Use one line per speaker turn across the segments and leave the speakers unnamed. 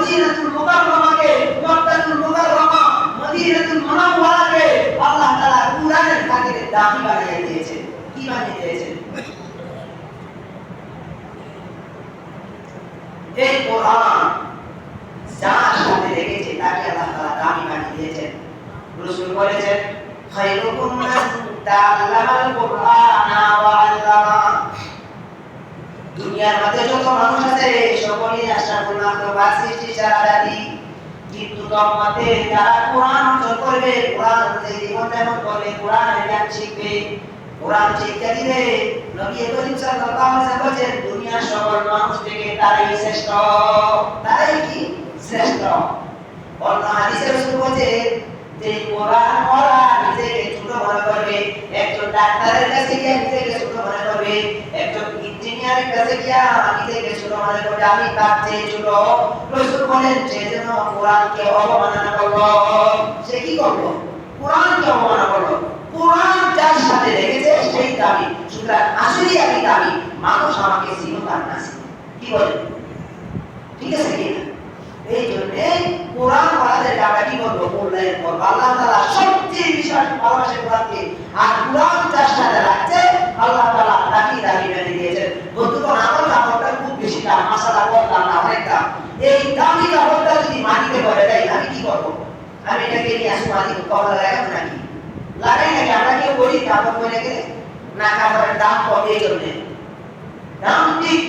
মদিনাতুল মুকাররমাকে, মক্কাতুল মুকাররমা, মদিনাতুল মুনাওয়ারাকে আল্লাহ তাআলা কুরআনের খাতিরে দামি বানিয়ে দিয়েছেন। কি বানিয়ে দিয়েছেন? এই কোরআন যার সাথে রেখেছে, তাকে আল্লাহ তাআলা দামি বানিয়ে দিয়েছেন। রাসূল বলেছেন, খায়রুকুম মান তাআল্লামাল কুরআনা ওয়া আল্লামা দুনিয়ার মধ্যে যত মানুষ আছে, সকলেই আশরাফুল মাখলুকাত সৃষ্টি সারাদাতি কিন্তু তন্মধ্যে যারা কোরআন অর্জন করবে, কোরআন অনুযায়ী জীবন যাপন করবে কোরআনের জ্ঞান শিখবে, কোরআন শিক্ষা দিবে। নবী করিম সাল্লাল্লাহু আলাইহি বলেছেন, দুনিয়ার সকল মানুষ থেকে তারাই শ্রেষ্ঠ। তারাই কি? শ্রেষ্ঠ। অন্য হাদিসে রাসূল বলেছেন যে কোরআন পড়া নিজেকে ছোট মনে করবে, একজন ডাক্তারের কাছে গিয়ে নিজেকে ছোট মনে করবে, একজন ইঞ্জিনিয়ারের কাছে গিয়ে নিজেকে ছোট মনে করবে আমি তার চেয়ে ছোট। রসুল বলেন, যে যেন কোরআনকে অবমাননা করল, সে কি করল? কোরআনকে অবমাননা করল। কোরআন যার সাথে সেই দাবি। সুতরাং আসলেই আমি দাবি, মানুষ আমাকে চিনো তার কি বলে? ঠিক আছে কি এই জন্য কোরআন পড়াদের আমরা কি করব মূল্যায়ন করব আল্লাহ তাআলা সবচেয়ে বিশ্বাস ভালোবাসে কোরআনকে। আর কোরআন যার সাথে রাখছে, আল্লাহ তাআলা তাকে দাবি মেনে দিয়েছেন বন্ধুগণ আমার কাপড়টা খুব বেশি দাম মাসালা করলাম না অনেক দাম দামি কাপড়টা যদি মাটিতে পড়ে যায় আমি কি করব? আমি এটাকে নিয়ে আসব মাটি কপালে লাগাবো নাকি লাগাই নাকি? আমরা কেউ করি? কাপড় পরে গেলে না, কাপড়ের দাম কম জন্য। দাম ঠিক,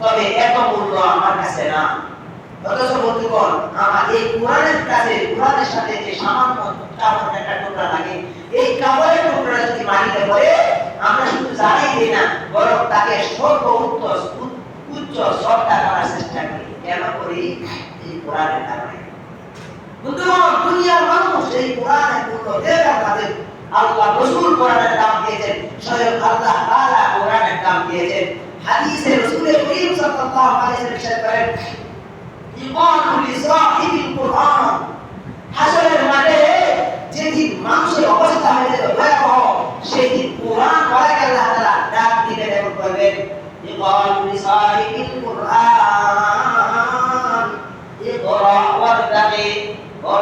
তবে এত মূল্য আমার কাছে না। অথচ বন্ধুগণ, আমার এই কোরআনের কাছে, কোরআনের সাথে যে সামান্য কাপড়ের একটা টুকরা লাগে এই কাপড়ের টুকরা যদি মাটিতে পড়ে, আমরা শুধু জানাই দিই না, বরং তাকে সর্ব উচ্চ শ্রদ্ধা করার চেষ্টা করি। কেন করি? এই কোরআনের কারণে। বন্ধুগণ, দুনিয়ার মানুষ এই কোরআনের মূল্য দেবে তাদের আল্লাহ রসুল কোরআনের দাম দিয়েছেন, স্বয়ং আল্লাহ তাআলা কোরআনের দাম দিয়েছেন। হাদিসে রসুল করিম সাল্লাল্লাহু আলাইহি ওয়াসাল্লাম ইরশাদ করেন লিসাহিবিল কুরআন হাসরের মাঠে যেদিন মানুষের অবস্থা হয়ে যাবে ভয়াবহ, সেদিন কোরআন পড়াকে আল্লাহ ডাক দিবেন এবং বলবেন ইমানু লিসাহিবিল কুরআন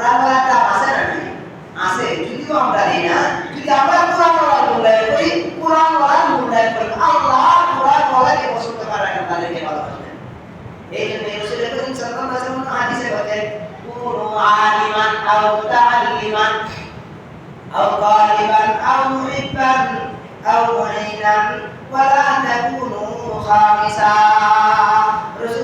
কোরআন ওয়ালাটা আছে না নাই আছে যদিও আমরা দিই না যদি আমরা কোরআন ওয়ালার মূল্যায়ন করি কোরআন ওয়ালার মূল্যায়ন করি আল্লাহ কোরআন ওয়ালাকে পছন্দ করে না তাদেরকে ভালোবাসেন এই জন্য রাসূল করিম সাল্লাল্লাহু আলাইহি ওয়াসাল্লাম হাদিসে বলেন কুনু আলিমান আও মুতাআল্লিমান আও তালিবান আও মুহিব্বান আও মুঈনান ওয়ালা তাকুনু খামিসা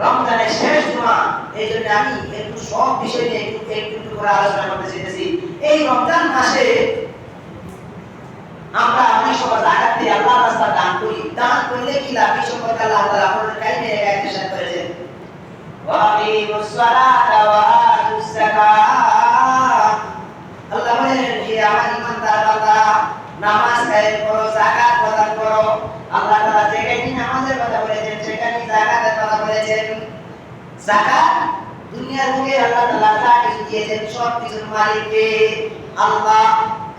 রমজানের শেষ জুমা, এই জন্য আমি একটু সব বিষয় নিয়ে একটু একটু একটু করে আলোচনা করতে চাইতেছি। এই রমজান মাসে আমরা অনেক সময় জাকাত দিয়ে আল্লাহ রাস্তা দান করি। দান করলে কি লাভ? এই সম্পর্কে আল্লাহ তাআলা আমাদের কাইমে এক ইরশাদ করেছেন। ওয়া আকিমুস সালাতা ওয়া আতুস যাকাত। আল্লাহ বলেন, হে আমার ইমানদার বান্দা, নামাজ কায়েম করো, যাকাত প্রদান করো। আল্লাহ তাআলা যেখানে নামাজের কথা বলেছেন যাকাতের কথা বলেছেন। যাকাত দুনিয়ার বুকে আল্লাহ তাআলা যা দিয়েছেন সব কিছুর মালিক কে আল্লাহ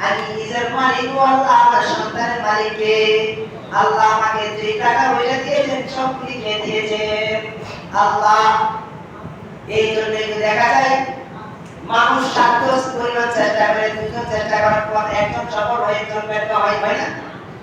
আমি নিজের মালিক ও আল্লাহ, আমার সন্তানের মালিক কে আল্লাহ আমাকে যে টাকা পয়সা দিয়েছেন সব লিখে দিয়েছেন। আল্লাহ, এই জন্য দেখা যায়, মানুষ স্বার্থ পরিমাণ চেষ্টা করে, দুজন চেষ্টা করার পর একজন সফল হয় একজন ব্যর্থ হয় না?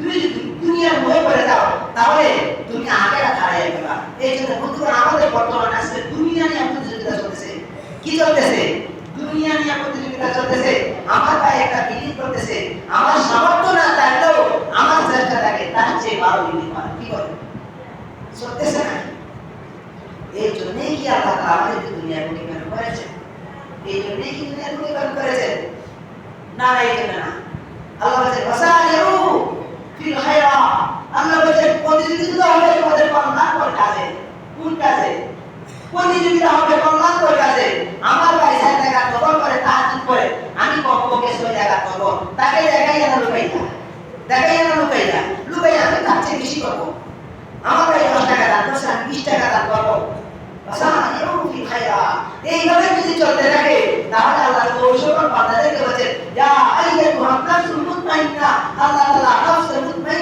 তুমি যদি দুনিয়ার মহে পড়ে যাও, তাহলে তুমি আগেরা হারিয়ে যাবে এই জন্য বন্ধুরা, আমাদের বর্তমান আসলে দুনিয়া নিয়ে প্রতিযোগিতা চলতেছে। কি চলতেছে? দুনিয়া নিয়ে প্রতিযোগিতা চলতেছে। আমার গায়ে একটা বিলিপ করতেছে। আমার সামর্থ্য না থাকলেও আমার চেষ্টা থাকে, তার চেয়ে ভালো বিলিপ করা। কি করে চলতেছে না। এই জন্যই কি আল্লাহ তাআলা আমাদেরকে দুনিয়ার প্রেরণ করেছেন? এই জন্যই কি দুনিয়ার বুকে প্রেরণ করেছেন? না, এই জন্য না। আল্লাহ বলছেন খায়রা আল্লাহ বলছেন প্রতিযোগিতা হবে তোমাদের কল্যাণকর কাজে। কোন কাজে? প্রতিযোগিতা হবে কল্যাণকর কাজে। আমার ভাই সাত টাকা দখল করে তাহাজুদ করে। আমি কমপক্ষে ছয় টাকা করব। তাকে দেখাই না লুকাইয়া? দেখাই না লুকাইয়া? লুকাইয়া আমি তার চেয়ে বেশি করব। আমার ভাই দশ টাকা দান করছে আমি বিশ টাকা দান করব। এইভাবে যদি চলতে থাকে, তাহলে আল্লাহ কৌশল বান্দাদেরকে বলছেন ইয়া আইয়াতুহা নাফসুল মুতমাইন্না আল্লাহ তাআলা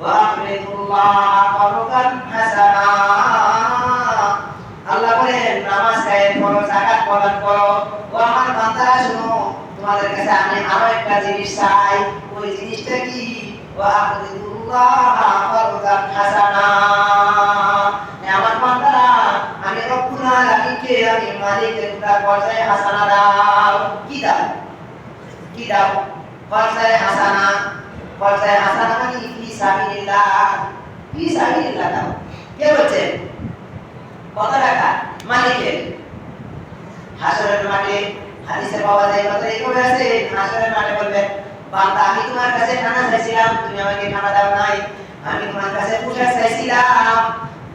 ওয়া আফরিদুল্লাহ করকান হাসানা। আল্লাহ বলেন, নামাজ কায়েম করো, যাকাত প্রদান করো। ও আমার বান্দারা, শুনো, তোমাদের কাছে আমি আরও একটা জিনিস চাই। ওই জিনিসটা কি? ওয়া আফরিদুল্লাহ করকান হাসানা আমার বান্দারা, আমি রব্বুল আলামিনকে, আমি মালিকের একটা পর্যায়ে হাসানা দাও। কি দাও? কি দাও? পর্যায়ে হাসানা। পর্যায়ে হাসানা মানে সাবিলিল্লাহ ফি হাসরের মাঠে হাদিসে পাওয়া যায় বান্দা আমি তোমার কাছে খানা চাইছিলাম তুমি আমাকে খানা দাও নাই আমি তোমার কাছে পোশাক চাইছিলাম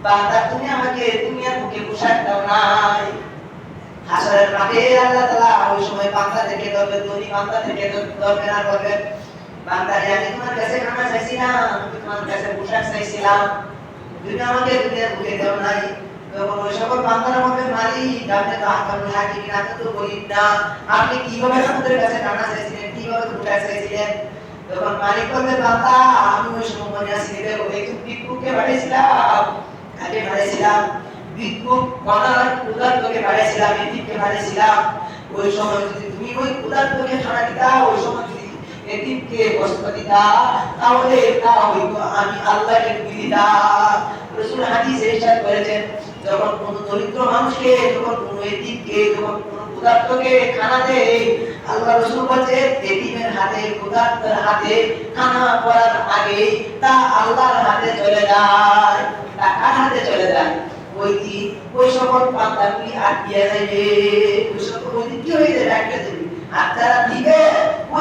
বান্দা তুমি আমাকে দুনিয়ার বুকে পোশাক দাও নাই হাসরের মাঠে আল্লাহ তাআলা ওই সময় বান্দাদেরকে ধরবে, ধনী বান্দাদেরকে ধরবেন আর বলবেন আমি তোমার কাছে খানা তোমার কাছে পোশাক চাইছিলাম আমাকে দুনিয়ার বুকে নাই ওই সময় ওই উদার তোকে সময় যদি তুমি ওই ক্ষুধার্তকে খানা দিতা, ওই সময় এদিককে কষ্ট তাহলে তা হইতো আমি আল্লাহকে ডুবি রসুল হাদিসে ইরশাদ করেছেন, যখন কোন দরিদ্র মানুষকে, যখন কোন এদিককে যখন কোন ক্ষুধার্তকে খানা দেয়, আল্লাহ রসুল বলছে এতিমের হাতে, ক্ষুধার্তের হাতে খানা পড়ার আগে তা আল্লাহর হাতে চলে যায়। তা কার হাতে চলে যায়? ওই দিন ওই সকল পান্তাগুলি আটকিয়ে যাবে ওই সকল ওই হয়ে যাবে আটকে যাবে আর যারা দিবে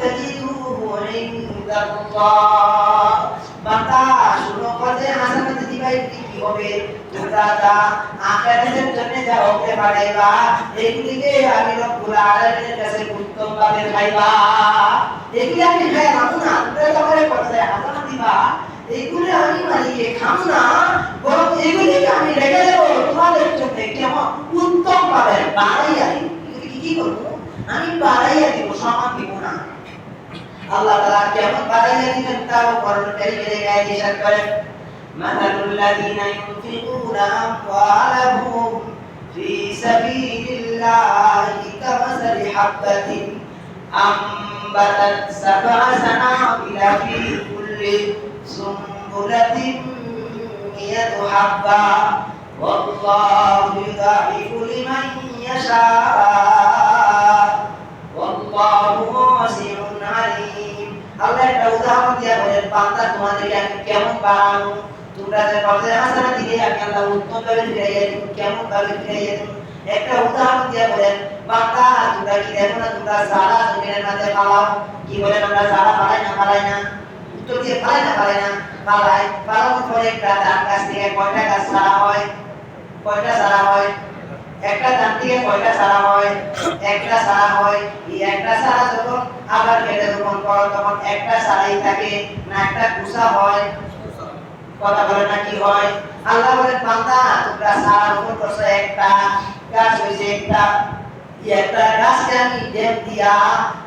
تجدوه عند الله বান্দা শুনো কথা হাসানা দিদি ভাই কি হবে তোমরা যা আখিরাতের জন্য যা হতে পারে বা এগুলিকে আমি রব্বুল আলামিনের কাছে উত্তম ভাবে খাইবা এগুলি আমি খাই আমু না তোমরা তো আমারে কথা হাসানা দিবা এগুলি আমি মালিকে খাম না বরং এগুলিকে আমি রেখে দেবো তোমাদের জন্য কেমন উত্তম ভাবে বাড়াইয়া দিব এগুলি কি কি করবো আমি বাড়াইয়া দিব সমান দিব না আল্লাহ তাআলা কেমন বাড়াইয়া দিবেন তাও কোরআন কারীমে গায়ে ইরশাদ করেন مثل الذين ينفقون أموالهم في سبيل الله كمثل حبة أنبتت سبع سنابل في كل سنبلة مئة حبة والله يضاعف لمن يشاء والله واسع হালিম। একটা উদাহরণ সারা থেকে কয়টা সারা হয়? একটা ধান থেকে কয়টা সারা হয়? একটা সারা হয়। একটা সারা যখন আবার কেটে যখন করো তখন একটা সারাই থাকে না, একটা কুসা হয়। কথা বলে না কি হয়। আল্লাহ বলেন, বান্দা, তোমরা সারা রোপণ করছ একটা গাছ হয়েছে একটা একটা গাছকে আমি দিয়া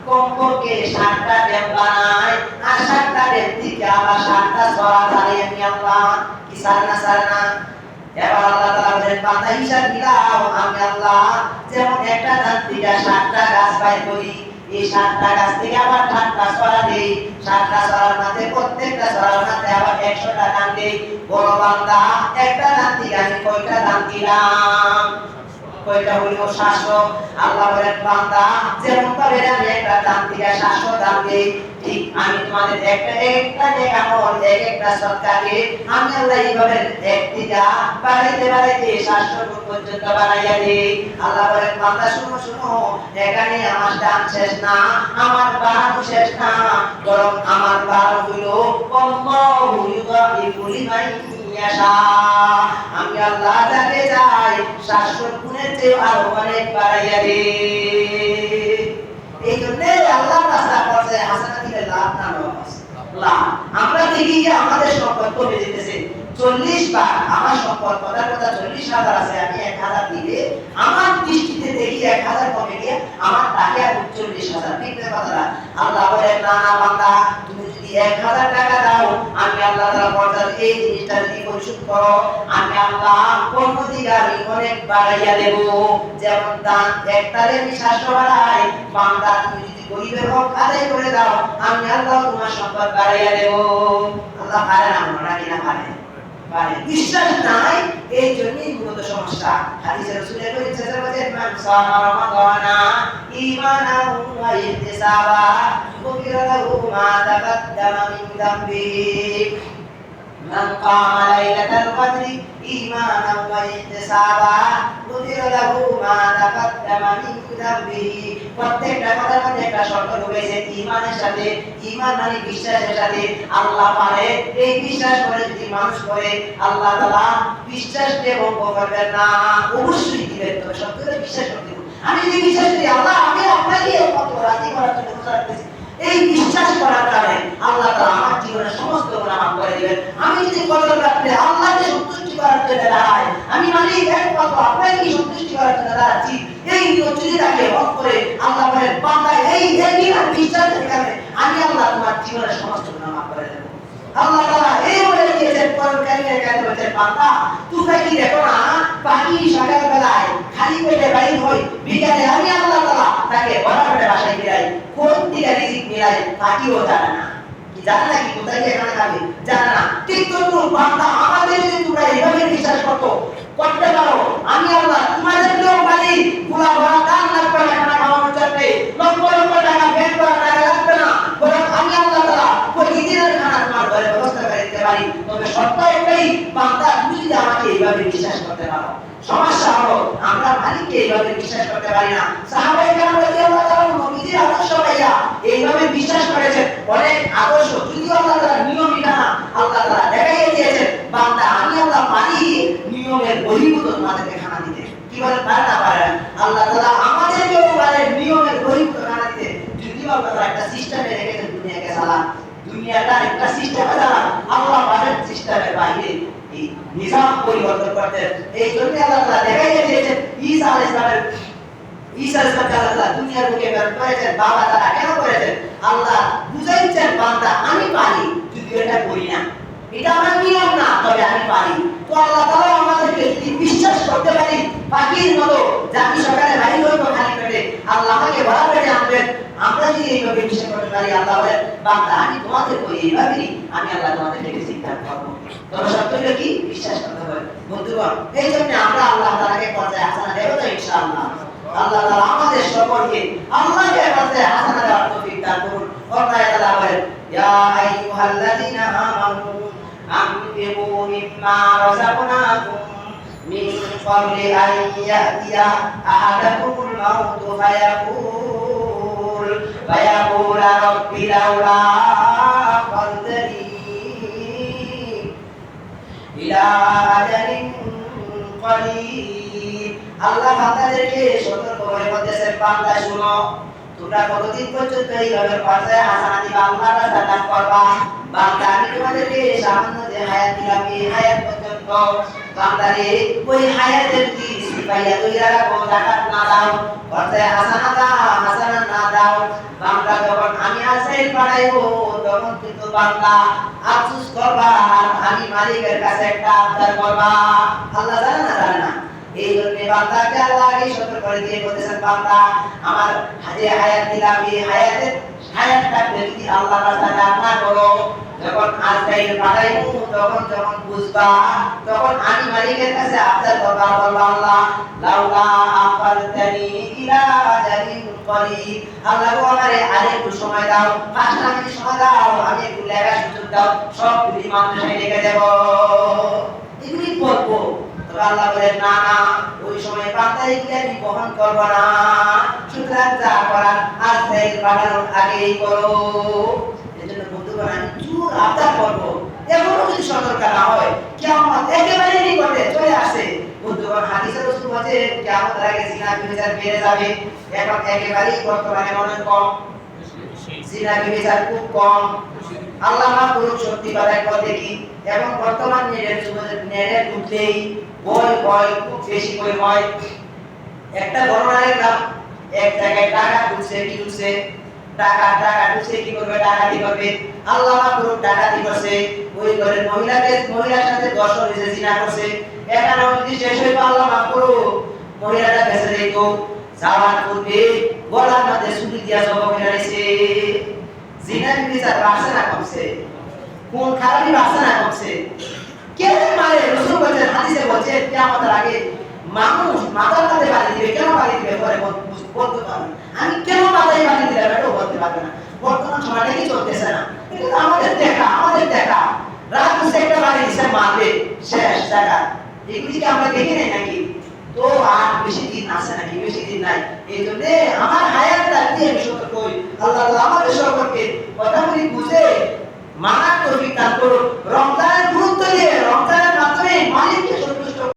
কমপক্ষে ষাটটা ডেম বানাই, আর ষাটটা ডেম থেকে আবার ষাটটা সরা সারি আমি আল্লাহ, কি সারনা সারনা এবার আল্লাহ তাআলা বলেন হিসাব মিলাও, আমি আল্লাহ, যেমন একটা ধান থেকে ষাটটা গাছ বাইর করি এই সাতটা গাছ থেকে আবার সাতটা সরা দেই। সাতটা সরার মাঝে প্রত্যেকটা সরার মাঝে আবার একশোটা টাকা দেই। বড় বান্দা, একটা ধান দিলে আমি কয়টা ধান দিলাম? কয়টা হইল শাসক আল্লাহ বলেন বান্দা, যেমন ভাবে আমি একটা দান দিলে শাসক দান দেই। ঠিক আমি তোমাদের একটা একটা নেক এক একটা সৎকারে আমি আল্লাহ এইভাবে এক থেকে বাড়াইতে বাড়াইতে সাতশো পর্যন্ত বাড়াইয়া দিই। আল্লাহ বলেন, বান্দা, শুনো শুনো, এখানে আমার দান শেষ না, আমার বাড়ানো শেষ না, বরং আমার বাড়ানো হইল অল্লাহু ইউদাইফু লিমান ইয়াশা। আমি আল্লাহ যাকে চাই শাশ্বত গুণের চেয়ে আরও অনেক বাড়াইয়া দে এই জন্য আল্লাহ রাস্তা পর্যায়ে হাসানা দিলে লাভ না লাভ আমরা দেখি যে আমাদের সম্পদ কমে যেতেছে। চল্লিশ বার আমার সম্পদ কথার কথা চল্লিশ হাজার আছে আমি এক হাজার দিলে আমার দৃষ্টিতে দেখি এক হাজার কমে গিয়ে আমার টাকা চল্লিশ হাজার। ঠিক না কথাটা আল্লাহ বলে না বান্দা এক হাজার টাকা দাও। আমি আল্লাহ তাআলা বলছেন এই জিনিসটা যদি পরিশোধ করো, আমি আল্লাহ কোন দিকে আমি অনেক বাড়াইয়া দেব। যেমন দান একটারে আমি সাতশো বাড়াই, বান্দা তুমি যদি গরিবের হক আদায় করে দাও, আমি আল্লাহ তোমার সম্পদ বাড়াইয়া দেব। আল্লাহ পারে না, আমরা কিনা পারে? পারে। বিশ্বাস নাই, এই জন্যই মূলত সমস্যা। হাদিসে রাসূলের বলেছেন বলেন মান সামা রমাদানা ঈমানান ওয়া ইহতিসাবা গুফিরা লাহু মা তাকাদ্দামা মিন من قام ليلة القدر إيمانا واحتسابا غفر له ما تقدم من ذنبه প্রত্যেকটা কথার মধ্যে একটা শর্ত ঢুকেছে ইমানের সাথে ইমান মানে বিশ্বাসের সাথে আল্লাহ পারে এই বিশ্বাস করে যদি মানুষ করে আল্লাহ তাআলা বিশ্বাস দিয়ে ভঙ্গ করবেন না অবশ্যই দিবেন তবে সব করে বিশ্বাস করতে হবে। আমি যদি বিশ্বাস করি আল্লাহ আমি আপনাকে কত রাজি করার জন্য করে আল্লাহ বলেন, বান্দা, এই এই আর বিশ্বাসের কারণে আমি আল্লাহ তোমার জীবনের সমস্ত গুনাহ মাফ করে দেব। আল্লাহ তাআলা এই বলে দিয়েছেন কোরআন কারিমের কাছে বলেছেন, বান্দা, তোমরা কি দেখো না পাখি সকাল বেলায় খালি পেটে বিকালে আমি আল্লাহ তাআলা তাকে বাসায় ফিরাই, কোন দিকে রিজিক মিলাই পাখিও জানে না। জানে না কি কোথায় গিয়ে এখানে খাবে? জানে না। ঠিক তো তুমি বান্দা আমাদের যদি তোমরা এইভাবে বিশ্বাস করতো করতে পারো। আমি আল্লাহ তোমাদেরকেও বলি গুলা ভরা দান লাগবে না খাওয়ানোর জন্য। লক্ষ লক্ষ টাকা লাগবে না বরং আমি আল্লাহ তাআলা প্রতিদিনের খানা ব্যবস্থা করে পারি। তবে শর্ত একটাই বান্দা তুমি যদি আমাকে এইভাবে বিশ্বাস করতে পারো। সমস্যা হলো, আমরা মালিককে এইভাবে বিশ্বাস করতে পারি না। সাহাবাই কেরাম রাদিয়াল্লাহু তাআলা নবীজির আদর্শ পাইয়া এইভাবে বিশ্বাস করেছেন। অনেক আদর্শ, যদিও আল্লাহ তাআলা নিয়ম বিধান আল্লাহ তাআলা দেখাইয়ে দিয়েছেন, বান্দা আমি আল্লাহ পারি নিয়মের বহির্ভূত তোমাদেরকে খানা দিতে। কি বলে পারে না পারে আল্লাহ তাআলা আমাদেরকেও পারে নিয়মের বহির্ভূত খানা দিতে। যদিও আল্লাহ তাআলা একটা সিস্টেমে রেখেছেন দুনিয়াকে চালান। দুনিয়াটা একটা সিস্টেমে চালান আল্লাহ পারেন সিস্টেমের বাইরে এই নিজাম পরিবর্তন করতে। এই জন্য আল্লাহ দেখাইয়ে দিয়েছেন, ঈসা আলাইহিস সালামের ঈসা আল্লাহ দুনিয়ার বুকে বের করেছেন, বাবা তারা কেন করেছেন? আল্লাহ বুঝাইছেন, বান্দা, আমি পারি যদি এটা করি না। এটা আমার নিয়ম না, তবে আমি পারি। তো আল্লাহ তাআলা আমাদেরকে বিশ্বাস করতে পারি, পাখির মতো, জাতি সকালে বাড়ি হইব খালি আল্লাহ আমাকে আনবেন আমরা যদি এইভাবে বিশ্বাস করতে পারি, আল্লাহ বলেন আমি তোমাদের করি এইভাবেই আমি আল্লাহ তোমাদেরকে শিক্ষা করব। তবে সত্যটা কি? বিশ্বাস করতে হবে। বন্ধুগণ, এই জন্য আমরা আল্লাহ তাআলাকে পর্যায়ে হাসানা দেব তো ইনশাআল্লাহ। আল্লাহ তাআলা আমাদের সকলকে আল্লাহকে পর্যায়ে হাসানা দেওয়ার তৌফিক দান من قبل أن يأتي أحدكم الموت فيقول فيقول رب لولا أخرتني إلى أجل قريب আল্লাহ বান্দাদেরকে সতর্ক করে বলতেছেন বান্দা শুনো তোমরা কতদিন পর্যন্ত এইভাবে পর্যায়ে হাসানা দিবা আল্লাহ রাস্তা দান করবা বান্দা আমি তোমাদেরকে সামান্য যে হায়াত দিলাম এই হায়াত ওই হায়াতের জাকাত না দাও হাসানা হাসানা না দাও যখন আমি তখন কিন্তু বান্দা আফসোস করবা আমি মালিকের কাছে একটা আবদার করবা। আল্লাহ জানে না জানে না। এই জন্য বান্দাকে আল্লাহ আগে সতর্ক করে দিয়ে বান্দা, আমার যে হায়াত দিলাম, এই হায়াতের হায়াতটা যদি আল্লাহ না করো যখন আজরাইল পাঠাইবো, তখন যখন বুঝবা, তখন আমি মালিকের কাছে আবদার করবা, বলবা, আল্লাহ, লাউলা আফারতানি ইলা আজালিন করিব। আল্লাহ গো, আমারে আরেকটু সময় দাও, পাঁচটা মিনিট সময় দাও, আমি একটু লেখা সুযোগ দাও, সব তুমি মাদ্রাসায় লিখে দেব। এগুলি বলব আল্লাহ বলেন, না না, ওই সময় বান্দা এগুলি আমি বহন করব না। সুতরাং যা করার আজ পাঠানোর আগেই করো। এজন্য বন্ধুগণ, আমি জোর আবদার করব। এখনও যদি সতর্ক না হয় কেমন একেবারে নিকটে চলে আসে। বন্ধুগণ, হাদিসে রসুল বলছে কেমন আগে জিনা বিচার বেড়ে যাবে, এখন একেবারেই বর্তমানে মনে কম। জিনা বিচার খুব কম। আল্লাহ মা পুরুষ সত্যি কথা একবার দেখি এবং বর্তমান যুগে নেটে ঢুকলেই বই বই খুব বেশি বই হয়। একটা গণনা দেখলাম এক জায়গায় টাকা ঢুকছে কি ঢুকছে টাকা টাকা ঢুকছে কি করবে? টাকা কি করবে। আল্লাহ টাকা করছে। ওই ঘরের মহিলাকে, মহিলার সাথে হয়েছে জিনা করছে। এখানে যদি শেষ হইবে আল্লাহ মা পুরুষ মহিলাটা বেঁচে যেত যাওয়ার পূর্বে গলার মধ্যে দিয়া জবাব ফেলাইছে জিনার বিচার না কমছে। কোন খারাপই বাড়ছে না কমছে। কে মারে? রসুল বলছেন, হাদিসে কিয়ামতের আগে মানুষ মাথার কাছে বাড়ি দিবে, কেন বাড়ি দিবে? পরে বলতে পারবে। আমি কেন মাথায় বাড়ি দিলাম এটাও বলতে পারবে না। বর্তমান সময়টা কি চলতেছে না। এটা তো আমাদের দেখা আমাদের দেখা। রাত হচ্ছে একটা বাড়ি দিচ্ছে মারবে। শেষ এগুলি কি আমরা দেখি নাই নাকি? তো আর বেশি দিন আছে নাকি? বেশি দিন নাই। এই জন্য আমার হায়াত রাখতে আমি সতর্ক হই। আল্লাহ আমাদের কথাগুলি বুঝে মানার তৌফিক দান করুন রমজানের গুরুত্ব দিয়ে, রমজানের মাধ্যমে মালিককে